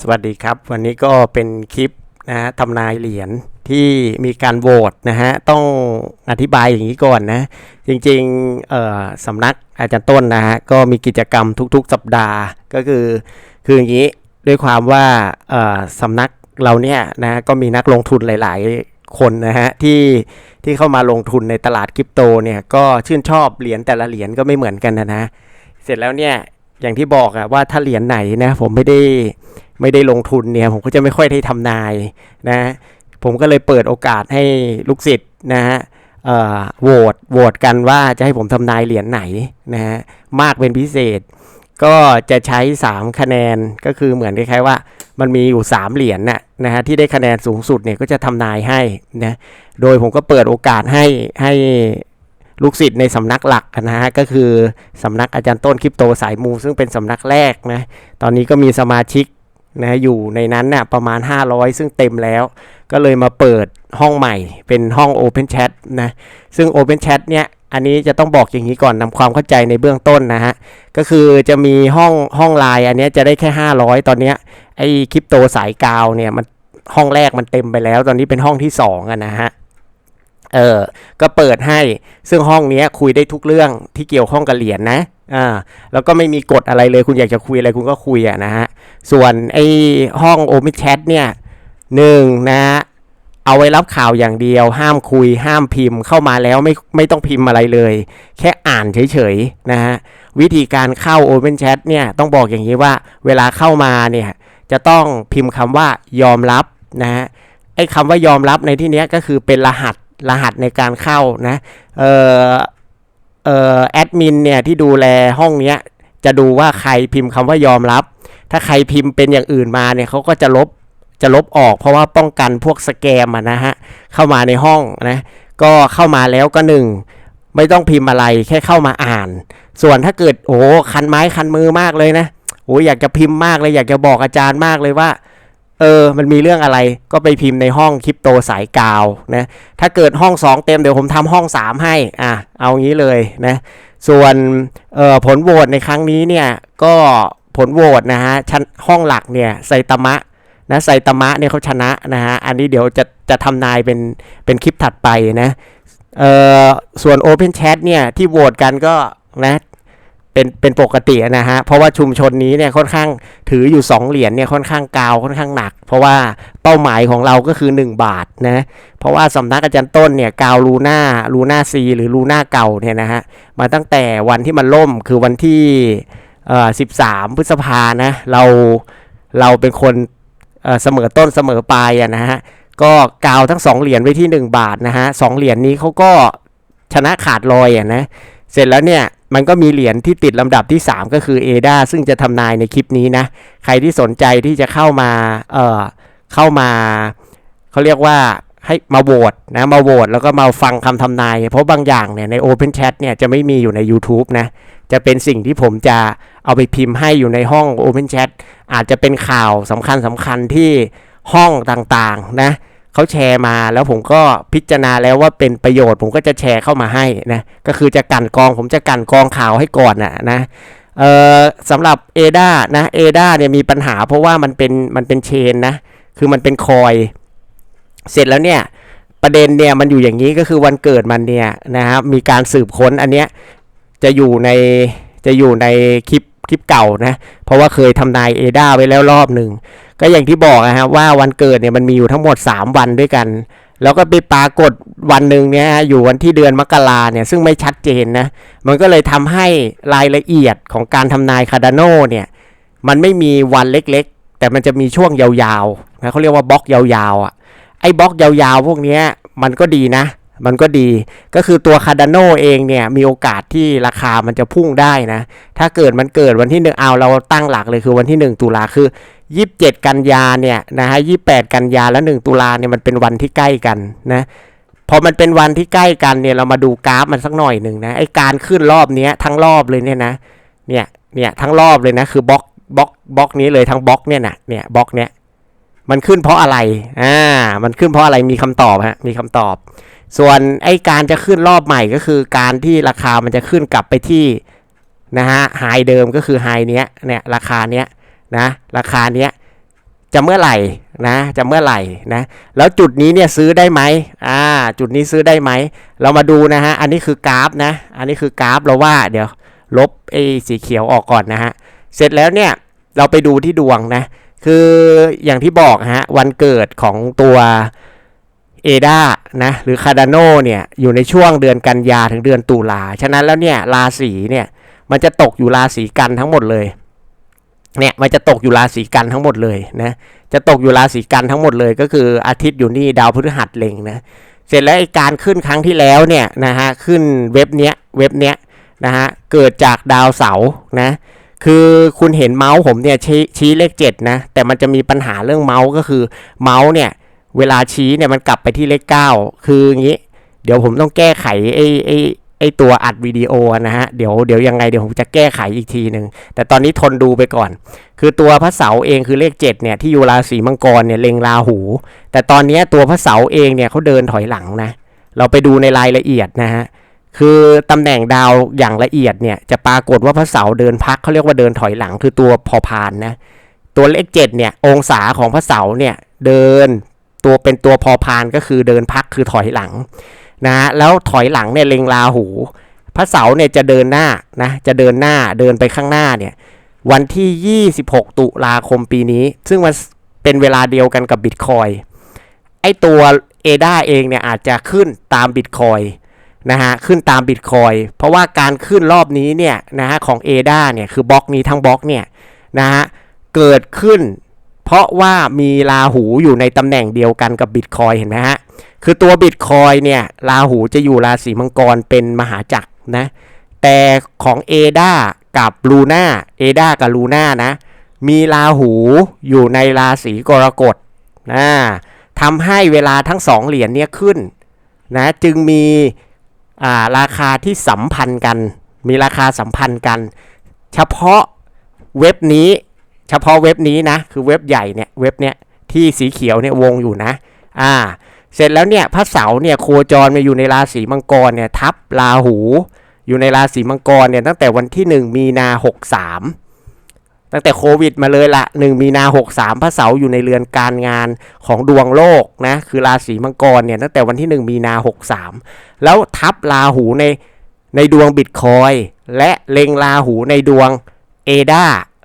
สวัสดีครับ วันนี้ก็เป็นคลิปนะฮะทำนายเหรียญที่มีการโหวตนะฮะต้องอธิบายอย่างนี้ก่อนนะ จริงๆเอ่อสำนักอาจารย์ต้นนะฮะก็มีกิจกรรมทุกๆ สัปดาห์ก็คือคืออย่างนี้ด้วยความว่าเอ่อสำนักเราเนี่ยนะก็มีนักลงทุนหลาย ๆ คนนะฮะที่ที่เข้ามาลงทุนในตลาดคริปโตเนี่ยก็ชื่นชอบเหรียญแต่ละเหรียญก็ไม่เหมือนกันนะนะเสร็จแล้วเนี่ยอย่างที่บอกอะว่าถ้าเหรียญไหนนะผมไม่ได้ ไม่ได้ลงทุนเนี่ยผมก็จะไม่ค่อยได้ทำนายนะผมก็เลยเปิดโอกาสให้ลูกศิษย์นะฮะโหวตโหวตกันว่าจะให้ผมทำนายเหรียญไหนนะฮะมากเป็นพิเศษ ก็จะใช้ 3 คะแนนก็คือเหมือนคล้ายๆว่ามันมีอยู่ 3 เหรียญน่ะนะฮะที่ได้คะแนนสูงสุดเนี่ยก็จะทำนายให้นะโดยผมก็เปิดโอกาสให้ให้ลูกศิษย์ในสำนักหลักนะฮะก็คือสำนักอาจารย์ต้นคริปโตสายมูซึ่งเป็นสำนักแรกนะตอนนี้ก็มีสมาชิก นะอยู่ในนั้นนะ่ะประมาณ 500 ซึ่งเต็มแล้ว ก็เลยมาเปิดห้องใหม่เป็นห้อง Open Chat นะซึ่ง Open Chat เนี่ยอันนี้จะต้องบอกอย่างนี้ก่อนนำความเข้าใจในเบื้องต้นนะฮะ ก็คือจะมีห้องห้องไลน์อันนี้จะได้แค่ 500 ตอนนี้ไอ้คริปโตสายกาวเนี่ยมันห้องแรกมันเต็มไปแล้ว ตอนนี้เป็นห้องที่2อะนะฮะเออก็เปิดให้ซึ่งห้องนี้คุยได้ทุกเรื่องที่เกี่ยวข้องกับเหรียญนะ อ่าแล้วก็ไม่มีกฎอะไรเลย คุณอยากจะคุยอะไรคุณก็คุยอะนะฮะ ส่วนไอ้ห้อง Open Chat เนี่ยหนึ่งนะฮะเอาไว้รับข่าวอย่างเดียว ห้ามคุย ห้ามพิมพ์เข้ามาแล้วไม่ไม่ต้องพิมพ์อะไรเลย แค่อ่านเฉยๆนะฮะ วิธีการเข้า Open Chat เนี่ยต้องบอกอย่างนี้ว่าเวลาเข้ามาเนี่ยจะต้องพิมพ์คำว่ายอมรับนะฮะไอ้คำว่ายอมรับในที่นี้ก็คือเป็นรหัสรหัสในการเข้านะเอ่อ เอ่อแอดมินเนี่ยที่ดูแลห้องเนี้ยจะดูว่าใครพิมพ์คำว่ายอมรับ ถ้าใครพิมพ์เป็นอย่างอื่นมาเนี่ยเขาก็จะลบจะลบออกเพราะว่าป้องกันพวกสแกมนะฮะเข้ามาในห้องนะก็เข้ามาแล้วก็หนึ่งไม่ต้องพิมพ์อะไรแค่เข้ามาอ่าน ส่วนถ้าเกิดโอ้คันไม้คันมือมากเลยนะโอ้อยากจะพิมพ์มากเลยอยากจะบอกอาจารย์มากเลยว่า เออ มันมีเรื่องอะไรก็ไปพิมพ์ในห้องคริปโตสายกาวนะ ถ้าเกิดห้อง 2 เต็มเดี๋ยวผมทำห้อง 3 ให้ อะ เอางี้เลยนะ ส่วนเอ่อผลโหวตในครั้งนี้เนี่ยก็ผลโหวตนะฮะชั้นห้องหลักเนี่ยไซตามะนะไซตามะเนี่ยเขาชนะนะฮะ อันนี้เดี๋ยวจะจะทำนายเป็นเป็นคลิปถัดไปนะ เอ่อ ส่วน Open Chat เนี่ยที่โหวตกันก็นะ เป็นเป็นปกตินะฮะเพราะว่าชุมชนนี้เนี่ยค่อนข้างถืออยู่ 2 เหรียญเนี่ยค่อนข้างกาวค่อนข้างหนัก เพราะว่าเป้าหมายของเราก็คือ 1 บาทนะเพราะว่าสำนักอาจารย์ต้นเนี่ยกาวลูน่าลูน่าซีหรือลูน่าเก่าเนี่ยนะฮะมาตั้งแต่วันที่มันล่มคือวันที่เอ่อ13พฤษภานะเราเราเป็นคนเอ่อเสมอต้นเสมอปลายอะนะฮะก็กาวทั้ง 2 เหรียญไว้ที่ 1 บาทนะฮะสองเหรียญนี้เขาก็ชนะขาดลอยอะนะเสร็จแล้วเนี่ย มันก็มีเหรียญที่ติดลำดับที่ 3 ก็คือ ADA ซึ่งจะทำนายในคลิปนี้นะ ใครที่สนใจที่จะเข้ามาเอ่อเข้ามาเขาเรียกว่าให้มาโหวตนะมาโหวตแล้วก็มาฟังคำทำนาย เพราะบางอย่างเนี่ยใน Open Chat เนี่ยจะไม่มีอยู่ใน YouTube นะ จะเป็นสิ่งที่ผมจะเอาไปพิมพ์ให้อยู่ในห้อง Open Chat อาจจะเป็นข่าวสำคัญสำคัญที่ห้องต่างๆนะ เขาแชร์มาแล้วผมก็พิจารณาแล้วว่าเป็นประโยชน์ ผมก็จะแชร์เข้ามาให้นะก็คือจะกันกองผมจะกันกองข่าวให้ก่อนนะนะเอ่อสำหรับ ADA นะ ADA เนี่ยมีปัญหาเพราะว่ามันเป็นมันเป็นเชนนะคือมันเป็นคอย เสร็จแล้วเนี่ยประเด็นเนี่ยมันอยู่อย่างนี้ก็คือวันเกิดมันเนี่ยนะครับมีการสืบค้นอันเนี้ยจะอยู่ในจะอยู่ในคลิป คลิปเก่านะ เพราะว่าเคยทำนาย ADA ไว้แล้วรอบหนึ่ง ก็อย่างที่บอกนะฮะว่าวันเกิดเนี่ยมันมีอยู่ทั้งหมด 3 วันด้วยกัน แล้วก็ไปปรากฏวันหนึ่งเนี่ยอยู่วันที่เดือนมกราเนี่ยซึ่งไม่ชัดเจนนะ มันก็เลยทำให้รายละเอียดของการทำนายคาร์ดานโนเนี่ยมันไม่มีวันเล็กๆ แต่มันจะมีช่วงยาวๆนะเขาเรียกว่าบล็อกยาวๆอะไอ้บล็อกยาวๆ พวกนี้มันก็ดีนะ มันก็ดีก็คือตัวคาร์ดาโนเองเนี่ย มีโอกาสที่ราคามันจะพุ่งได้นะ ถ้าเกิดมันเกิดวันที่หนึ่งเอาเราตั้งหลักเลยคือวันที่ 1 ตุลาคือ 27 กันยาเนี่ยนะฮะ28 กันยาและ 1 ตุลาเนี่ยมันเป็นวันที่ใกล้กันนะพอมันเป็นวันที่ใกล้กันเนี่ยเรามาดูกราฟมันสักหน่อยหนึ่งนะไอการขึ้นรอบนี้ทั้งรอบเลยเนี่ยนะเนี่ยเนี่ยทั้งรอบเลยนะคือบล็อกบล็อกบล็อกนี้เลยทั้งบล็อกเนี่ยนะเนี่ยบล็อกเนี้ยมันขึ้นเพราะอะไรอ่ามันขึ้นเพราะอะไรมีคำตอบฮะมีคำตอบ ส่วนไอการจะขึ้นรอบใหม่ก็คือการที่ราคามันจะขึ้นกลับไปที่นะฮะไฮเดิมก็คือไฮเนี้ยเนี่ยราคาเนี้ยนะราคาเนี้ยจะเมื่อไหร่นะจะเมื่อไหร่นะแล้วจุดนี้เนี่ยซื้อได้ไหมอ่าจุดนี้ซื้อได้ไหม เรามาดูนะฮะอันนี้คือกราฟนะ อันนี้คือกราฟเราว่าเดี๋ยวลบไอ้สีเขียวออกก่อนนะฮะเสร็จแล้วเนี่ยเราไปดูที่ดวงนะคืออย่างที่บอกฮะวันเกิดของตัว เอดานะหรือคาร์ดานโนเนี่ยอยู่ในช่วงเดือนกันยาถึงเดือนตุลา ฉะนั้นแล้วเนี่ยราศีเนี่ยมันจะตกอยู่ราศีกันทั้งหมดเลยเนี่ยมันจะตกอยู่ราศีกันทั้งหมดเลยนะจะตกอยู่ราศีกันทั้งหมดเลย ก็คืออาทิตย์อยู่นี่ดาวพฤหัสเล็งนะเสร็จแล้วไอ้การขึ้นครั้งที่แล้วเนี่ยนะฮะขึ้นเว็บเนี้ยเว็บเนี้ยนะฮะเกิดจากดาวเสาร์นะคือคุณเห็นเมาส์ผมเนี่ยชี้ชี้เลข7นะแต่มันจะมีปัญหาเรื่องเมาส์ก็คือเมาส์เนี่ย เวลาชี้เนี่ยมันกลับไปที่เลข 9 คืออย่างนี้ เดี๋ยวผมต้องแก้ไขไอ้ไอ้ไอ้ตัวอัดวิดีโอนะฮะ เดี๋ยวเดี๋ยวยังไงเดี๋ยวผมจะแก้ไขอีกทีหนึ่ง แต่ตอนนี้ทนดูไปก่อน คือตัวพระเสาร์เองคือเลข 7 เนี่ยที่อยู่ราศีมังกรเนี่ยเล็งราหู แต่ตอนนี้ตัวพระเสาร์เองเนี่ยเขาเดินถอยหลังนะ เราไปดูในรายละเอียดนะฮะ คือตำแหน่งดาวอย่างละเอียดเนี่ยจะปรากฏว่าพระเสาร์เดินพักเขาเรียกว่าเดินถอยหลัง คือตัวพอพานนะ ตัวเลขเจ็ดเนี่ยองศาของพระเสาร์เนี่ยเดิน ตัวเป็นตัวพอพานก็คือเดินพักคือถอยหลังนะฮะแล้วถอยหลังเนี่ยเล็งราหู พระเสาร์เนี่ยจะเดินหน้านะจะเดินหน้าเดินไปข้างหน้าเนี่ยวันที่ 26 ตุลาคมปีนี้ ซึ่งมันเป็นเวลาเดียวกันกับบิตคอยไอตัวเอดาเองเนี่ยอาจจะขึ้นตามบิตคอยนะฮะขึ้นตามบิตคอยเพราะว่าการขึ้นรอบนี้เนี่ยนะฮะของ a d a เนี่ยคือบล็อกนี้ทั้งบล็อกเนี่ยนะฮะเกิดขึ้น ราะว่ามีราหูอยู่ในตำแหน่งเดียวกันกับบิตคอยเห็นไหมฮะ คือตัวบิตคอยเนี่ยราหูจะอยู่ราศีมังกรเป็นมหาจักรนะ แต่ของ a d a กับลูน่าเอดากับลูน่านะ มีราหูอยู่ในราศีกรกฎนะทำให้เวลาทั้งสองเหรียญเนี่ยขึ้นนะจึงมีาราคาที่สัมพันธ์กัน มีราคาสัมพันธ์กัน เฉพาะเว็บนี้ เฉพาะเว็บนี้นะ คือเว็บใหญ่เนี่ยเว็บเนี้ยที่สีเขียวเนี่ยวงอยู่นะ อ่า เสร็จแล้วเนี่ยพระเสาร์เนี่ยโคจรมาอยู่ในราศีมังกรเนี่ยทับราหู อยู่ในราศีมังกรเนี่ยตั้งแต่วันที่ 1 มีนา63 ตั้งแต่โควิดมาเลยละ 1 มีนา63พระเสาร์อยู่ในเรือนการงานของดวงโลกนะคือราศีมังกรเนี่ยตั้งแต่วันที่ 1 มีนา63 แล้วทับราหูในในดวงบิตคอยและเล็งราหูในดวงเอดา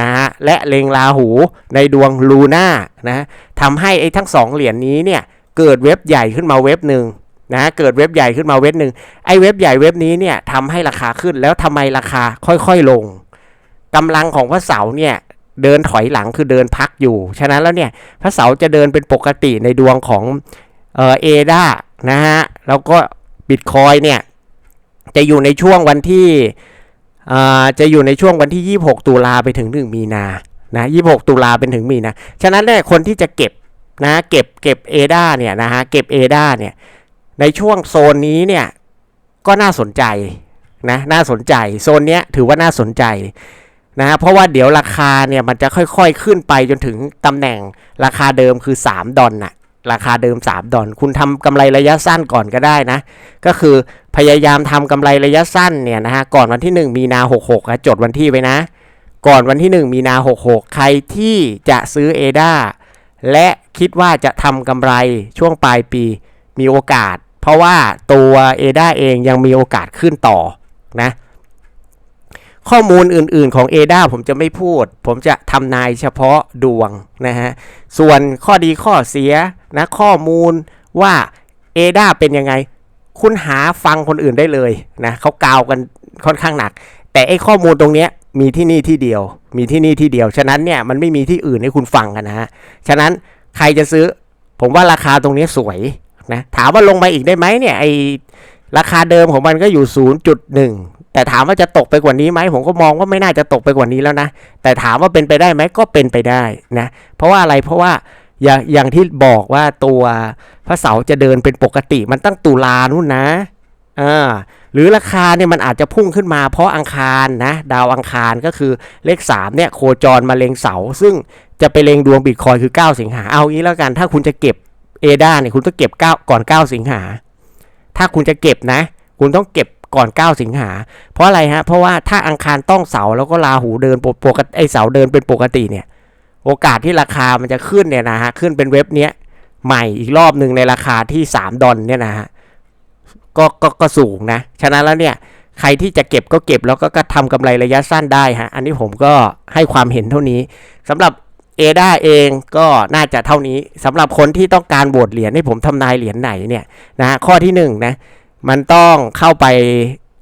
นะฮะและเลงราหูในดวงลูน่านะทำให้ไอ้ทั้งสองเหรียญนี้เนี่ยเกิดเว็บใหญ่ขึ้นมาเว็บหนึ่งนะเกิดเว็บใหญ่ขึ้นมาเว็บหนึ่งไอ้เว็บใหญ่เว็บนี้เนี่ยทำให้ราคาขึ้นแล้วทำไมราคาค่อยๆลงกำลังของพระเสาร์เนี่ยเดินถอยหลังคือเดินพักอยู่ ฉะนั้นแล้วเนี่ยพระเสาร์จะเดินเป็นปกติในดวงของเอเอดานะฮะแล้วก็บิตคอยเนี่ยจะอยู่ในช่วงวันที่ จะอยู่ในช่วงวันที่ 26 ตุลาไปถึง 1 มีนานะ26 ตุลาเป็นถึงมีนาฉะนั้นเนี่ยคนที่จะเก็บนะเก็บเก็บเอดาเนี่ยนะฮะเก็บเอดาเนี่ยในช่วงโซนนี้เนี่ยก็น่าสนใจนะน่าสนใจโซนเนี้ยถือว่าน่าสนใจนะฮะเพราะว่าเดี๋ยวราคาเนี่ยมันจะค่อยๆขึ้นไปจนถึงตำแหน่งราคาเดิมคือ 3 ดอลน่ะ ราคาเดิม 3 ดอลคุณทำกำไรระยะสั้นก่อนก็ได้นะ ก็คือพยายามทำกำไรระยะสั้นเนี่ยนะฮะ ก่อนวันที่ 1 มีนา 66อะจดวันที่ไว้นะ ก่อนวันที่ 1 มีนา 66 ใครที่จะซื้อเอดาและคิดว่าจะทำกำไรช่วงปลายปีมีโอกาส เพราะว่าตัวเอดาเองยังมีโอกาสขึ้นต่อนะข้อมูลอื่นๆของ ADA ผมจะไม่พูด ผมจะทำนายเฉพาะดวงนะฮะ ส่วนข้อดีข้อเสีย นะข้อมูลว่า ADA เป็นยังไง คุณหาฟังคนอื่นได้เลยนะเขากาวกันค่อนข้างหนัก แต่ไอ้ข้อมูลตรงเนี้ยมีที่นี่ที่เดียว มีที่นี่ที่เดียว ฉะนั้นเนี่ยมันไม่มีที่อื่นให้คุณฟังกันนะฮะ ฉะนั้นใครจะซื้อ ผมว่าราคาตรงนี้สวยนะถามว่าลงมาอีกได้ไหมเนี่ยไอราคาเดิมของมันก็อยู่ 0.1 แต่ถามว่าจะตกไปกว่านี้ไหมผมก็มองว่าไม่น่าจะตกไปกว่านี้แล้วนะ แต่ถามว่าเป็นไปได้ไหมก็เป็นไปได้นะ เพราะว่าอะไรเพราะว่า อย่างอย่างที่บอกว่าตัวพระเสาจะเดินเป็นปกติมันตั้งตุลานู่นนะอ่าหรือราคาเนี่ยมันอาจจะพุ่งขึ้นมาเพราะอังคารนะดาวอังคารก็คือเลข3เนี่ยโคจรมาเล็งเสา ซึ่งจะไปเล็งดวงบิตคอยคือ 9 สิงหาเอางี้แล้วกันถ้าคุณจะเก็บเอดาเนี่ยคุณต้องเก็บ 9 ก่อน 9 สิงหา ถ้าคุณจะเก็บนะ คุณต้องเก็บก่อน 9 สิงหา เพราะอะไรฮะ เพราะว่าถ้าอังคารต้องเสาแล้วก็ราหูเดินปกติไอเสาเดินเป็นปกติเนี่ย โอกาสที่ราคามันจะขึ้นเนี่ยนะฮะขึ้นเป็นเว็บเนี้ยใหม่อีกรอบหนึ่งในราคาที่ 3 ดอลเนี่ยนะฮะก็ก็ก็สูงนะ ฉะนั้นแล้วเนี่ยใครที่จะเก็บก็เก็บแล้วก็ก็ทำกำไรระยะสั้นได้ฮะ อันนี้ผมก็ให้ความเห็นเท่านี้สำหรับเอดาเองก็น่าจะเท่านี้สำหรับคนที่ต้องการโหวตเหรียญให้ผมทำนายเหรียญไหนเนี่ยนะฮะข้อที่หนึ่งนะมันต้องเข้าไป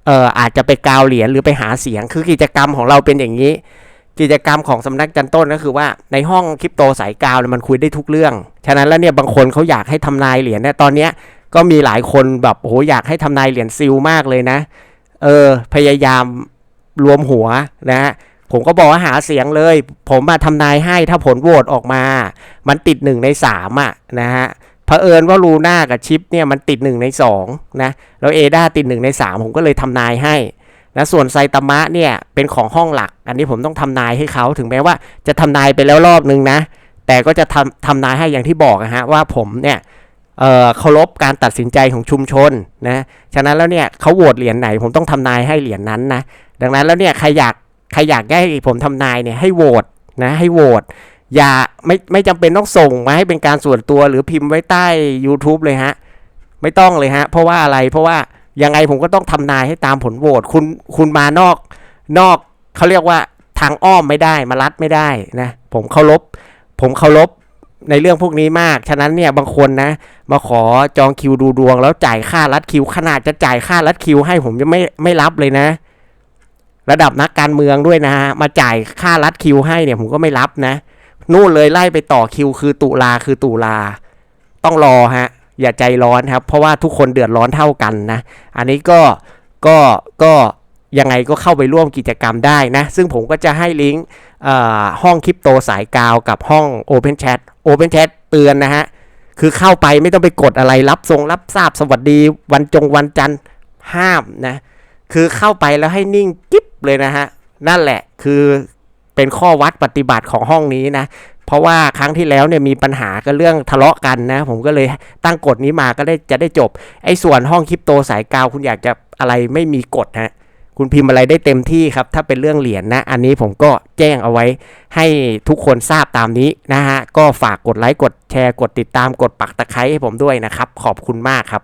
เอ่ออาจจะไปกาวเหรียญหรือไปหาเสียงคือกิจกรรมของเราเป็นอย่างนี้ กิจกรรมของสำนักจันต้นก็คือว่าในห้องคริปโตสายกาวเนี่ยมันคุยได้ทุกเรื่อง ฉะนั้นแล้วเนี่ยบางคนเขาอยากให้ทำนายเหรียญเนี่ยตอนเนี้ยก็มีหลายคนแบบโอ้โหอยากให้ทำนายเหรียญซิลมากเลยนะ เออพยายามรวมหัวนะฮะผมก็บอกว่าหาเสียงเลย ผมมาทำนายให้ถ้าผลโหวตออกมา มันติดหนึ่งในสามอะนะฮะเผอิญว่าลูน่ากับชิปเนี่ยมันติดหนึ่งในสองนะแล้วเอดาติดหนึ่งในสามผมก็เลยทำนายให้ นะส่วนไซตามะเนี่ยเป็นของห้องหลัก อันนี้ผมต้องทำนายให้เขาถึงแม้ว่าจะทำนายไปแล้วรอบนึงนะ แต่ก็จะทำทำนายให้อย่างที่บอกนะฮะว่าผมเนี่ยเคารพการตัดสินใจของชุมชนนะฉะนั้นแล้วเนี่ยเขาโหวตเหรียญไหน ผมต้องทำนายให้เหรียญนั้นนะดังนั้นแล้วเนี่ยใครอยากใครอยากให้ผมทำนายเนี่ยให้โหวตนะให้โหวตอย่าไม่ไม่จำเป็นต้องส่งมาให้เป็นการส่วนตัวหรือพิมพ์ไว้ใต้ YouTube เลยฮะ ไม่ต้องเลยฮะ เพราะว่าอะไรเพราะว่า ยังไงผมก็ต้องทำนายให้ตามผลโหวตคุณคุณมานอกนอกเขาเรียกว่าทางอ้อมไม่ได้มาลัดไม่ได้นะผมเคารพผมเคารพในเรื่องพวกนี้มาก ฉะนั้นเนี่ยบางคนนะ มาขอจองคิวดูดวง แล้วจ่ายค่ารัดคิว ขนาดจะจ่ายค่ารัดคิว ให้ผมยังไม่ไม่รับเลยนะ ระดับนักการเมืองด้วยนะฮะมาจ่ายค่ารัดคิว ให้เนี่ยผมก็ไม่รับนะ นู่นเลยไล่ไปต่อคิว คือตุลาคือตุลาต้องรอฮะ อย่าใจร้อนครับ เพราะว่าทุกคนเดือดร้อนเท่ากันนะ อันนี้ก็ก็ก็ยังไงก็เข้าไปร่วมกิจกรรมได้นะ ซึ่งผมก็จะให้ลิงก์ห้องคริปโตสายกาวกับห้อง Open Chat Open Chat เตือนนะฮะ คือเข้าไปไม่ต้องไปกดอะไรรับทรงรับทราบสวัสดีวันจงวันจันทร์ห้ามนะ คือเข้าไปแล้วให้นิ่งกิ๊บเลยนะฮะ นั่นแหละคือเป็นข้อวัดปฏิบัติของห้องนี้นะ เพราะว่าครั้งที่แล้วเนี่ยมีปัญหากันเรื่องทะเลาะกันนะ ผมก็เลยตั้งกฎนี้มาก็ได้จะได้จบ ไอ้ส่วนห้องคริปโตสายกาวคุณอยากจะอะไรไม่มีกฎฮะคุณพิมพ์อะไรได้เต็มที่ครับ ถ้าเป็นเรื่องเหรียญนะ อันนี้ผมก็แจ้งเอาไว้ให้ทุกคนทราบตามนี้นะฮะ ก็ฝากกดไลค์ กดแชร์ กดติดตาม กดปักตะไคร้ให้ผมด้วยนะครับ ขอบคุณมากครับ